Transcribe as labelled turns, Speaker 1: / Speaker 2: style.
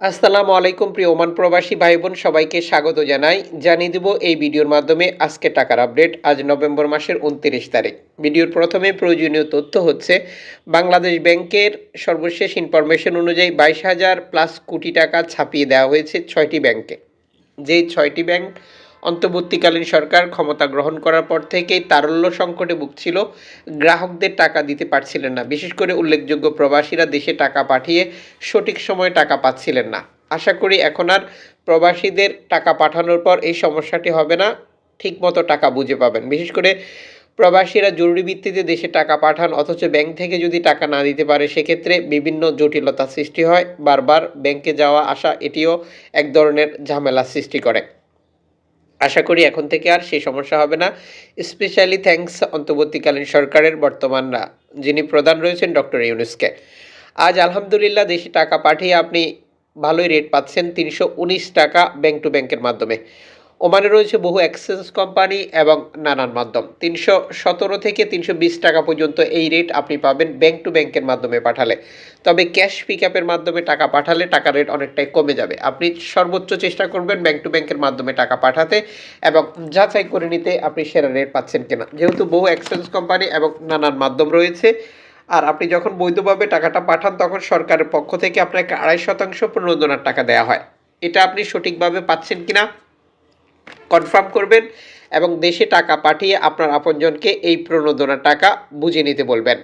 Speaker 1: আসসালামু আলাইকুম, প্রিয় ওমান প্রবাসী ভাই বোন সবাইকে স্বাগত জানাই। জানিয়ে দেব এই ভিডিওর মাধ্যমে আজকে টাকার আপডেট। আজ নভেম্বর মাসের উনত্রিশ তারিখ। ভিডিওর প্রথমে প্রয়োজনীয় তথ্য হচ্ছে, বাংলাদেশ ব্যাংকের সর্বশেষ ইনফরমেশন অনুযায়ী বাইশ হাজার প্লাস কোটি টাকা ছাপিয়ে দেওয়া হয়েছে ছয়টি ব্যাংকে। যেই ছয়টি ব্যাংক অন্তর্বর্তীকালীন সরকার ক্ষমতা গ্রহণ করার পর থেকেই তারল্য সংকটে ভুগছিল, গ্রাহকদের টাকা দিতে পারছিলেন না। বিশেষ করে উল্লেখযোগ্য প্রবাসীরা দেশে টাকা পাঠিয়ে সঠিক সময়ে টাকা পাচ্ছিলেন না। আশা করি এখন আর প্রবাসীদের টাকা পাঠানোর পর এই সমস্যাটি হবে না, ঠিকমতো টাকা বুঝে পাবেন। বিশেষ করে প্রবাসীরা জরুরি ভিত্তিতে দেশে টাকা পাঠান, অথচ ব্যাংক থেকে যদি টাকা না দিতে পারে, সেক্ষেত্রে বিভিন্ন জটিলতা সৃষ্টি হয়। বারবার ব্যাংকে যাওয়া, আসা, এটিও এক ধরনের ঝামেলা সৃষ্টি করে। আশা করি এখন থেকে আর সেই সমস্যা হবে না। স্পেশালি থ্যাংকস অন্তর্বর্তীকালীন সরকারের বর্তমানরা যিনি প্রধান রয়েছেন ডক্টর ইউনুসকে। আজ আলহামদুলিল্লাহ দেশে টাকা পাঠিয়ে আপনি ভালোই রেট পাচ্ছেন, তিনশো উনিশ টাকা ব্যাংক টু ব্যাংকের মাধ্যমে। ওমানে রয়েছে বহু এক্সচেঞ্জ কোম্পানি এবং নানান মাধ্যম। তিনশো সতেরো থেকে তিনশো বিশ টাকা পর্যন্ত এই রেট আপনি পাবেন ব্যাংক টু ব্যাংকের মাধ্যমে পাঠালে। তবে ক্যাশ পিক মাধ্যমে টাকা পাঠালে টাকা রেট অনেকটাই কমে যাবে। আপনি সর্বোচ্চ চেষ্টা করবেন ব্যাংক টু ব্যাংকের মাধ্যমে টাকা পাঠাতে এবং যাচাই করে নিতে আপনি সেরা রেট পাচ্ছেন কিনা। যেহেতু বহু এক্সচেঞ্জ কোম্পানি এবং নানান মাধ্যম রয়েছে, আর আপনি যখন বৈধভাবে টাকাটা পাঠান, তখন সরকারের পক্ষ থেকে আপনাকে আড়াই শতাংশ প্রণোদনার টাকা দেওয়া হয়। এটা আপনি সঠিকভাবে পাচ্ছেন কিনা? কনফার্ম করবেন এবং দেশে টাকা পাঠিয়ে আপনার আপনজনকে এই প্রণোদনার টাকা বুঝে নিতে বলবেন।